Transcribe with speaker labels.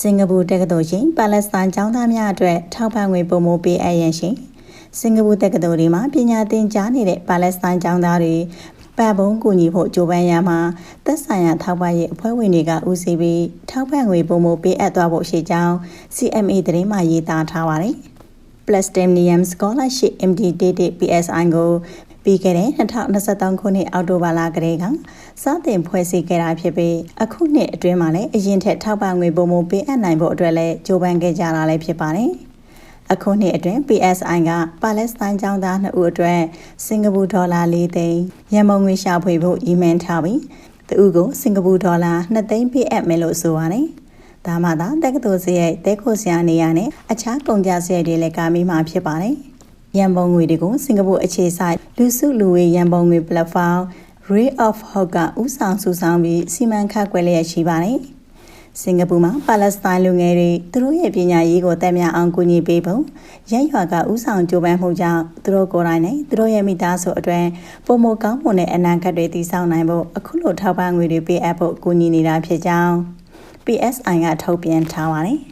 Speaker 1: စင်ကာပူတက္ကသိုလ်ရှင်ပါလက်စတိုင်းကျောင်းသားများအတွက်ထောက်ပံ့ငွေပုံမိုးပေးအပ်ရန်ရှင်စင်ကာပူတက္ကသိုလ်တွေမှာပညာသင်ကြားနေတဲ့ပါလက်စတိုင်းကျောင်းသားတွေပတ်ဘုံကူညီဖို့ကြိုးပမ်းရမှာသက်ဆိုင်ရာထောက်ပံ့ရေးအဖွဲ့ဝင်တွေကဦးစီးပြီးထောက်ပံ့ငွေပုံမိုးပေးအပ်သွားဖို့ရှိကြောင်း CMA သတင်းမှရေးသားထားပါတယ်။ Platinum Scholarship MD-DD PSI ကို ပြီးခဲ့တဲ့2023ခုနှစ်အောက်တိုဘာလကတည်းကစတင်ဖွဲ့စည်းခဲ့တာဖြစ်ပြီးအခုနှစ်အတွင်းမှာလည်းအရင်ထက်ထောက်ပံ့ငွေပုံမပေးအပ်နိုင်ဖို့အတွက်လည်းကြိုးပမ်းခဲ့ကြတာလည်းဖြစ်ပါတယ်။အခုနှစ်အတွင်း PSI ကပါလက်စတိုင်းကျောင်းသား2ဦးအတွက်စင်ကာပူဒေါ်လာ4သိန်းရန်ပုံငွေရှာဖွေဖို့ရည်မှန်းထားပြီးသူ့ကိုစင်ကာပူဒေါ်လာ2သိန်းပေးအပ်မယ်လို့ဆိုပါတယ်။ဒါမှသာတက္ကသိုလ်စရိတ်တဲခိုဆရာနေရနဲ့အခြားကုန်ကြစရိတ်တွေလည်းကာမိမှာဖြစ်ပါတယ်။ ရန်ပုံငွေတွေကိုစင်ကာပူအခြေစိုက်လူစုလူဝေးရန်ပုံငွေ platform Ray of Hope ကဥဆောင်စုဆောင်ပြီးစီမံခန့်ခွဲလျက်ရှိပါတယ်။စင်ကာပူမှာပါလက်စတိုင်းလူငယ်တွေသူတို့ရဲ့ပညာရေးကိုတက်မြအောင်ကူညီပေးဖို့ရရွာကဥဆောင်ကြိုးပမ်းမှုကြောင့်သူတို့ကိုယ်တိုင်နဲ့သူတို့ရဲ့မိသားစုအတွက်ပုံမကောင်းမွန်တဲ့အနာဂတ်တွေတည်ဆောက်နိုင်ဖို့အခုလိုထောက်ပံ့ငွေတွေပေးအပ်ဖို့ကူညီနေတာဖြစ်ကြောင်း PSI ကထုတ်ပြန်ထားပါတယ်။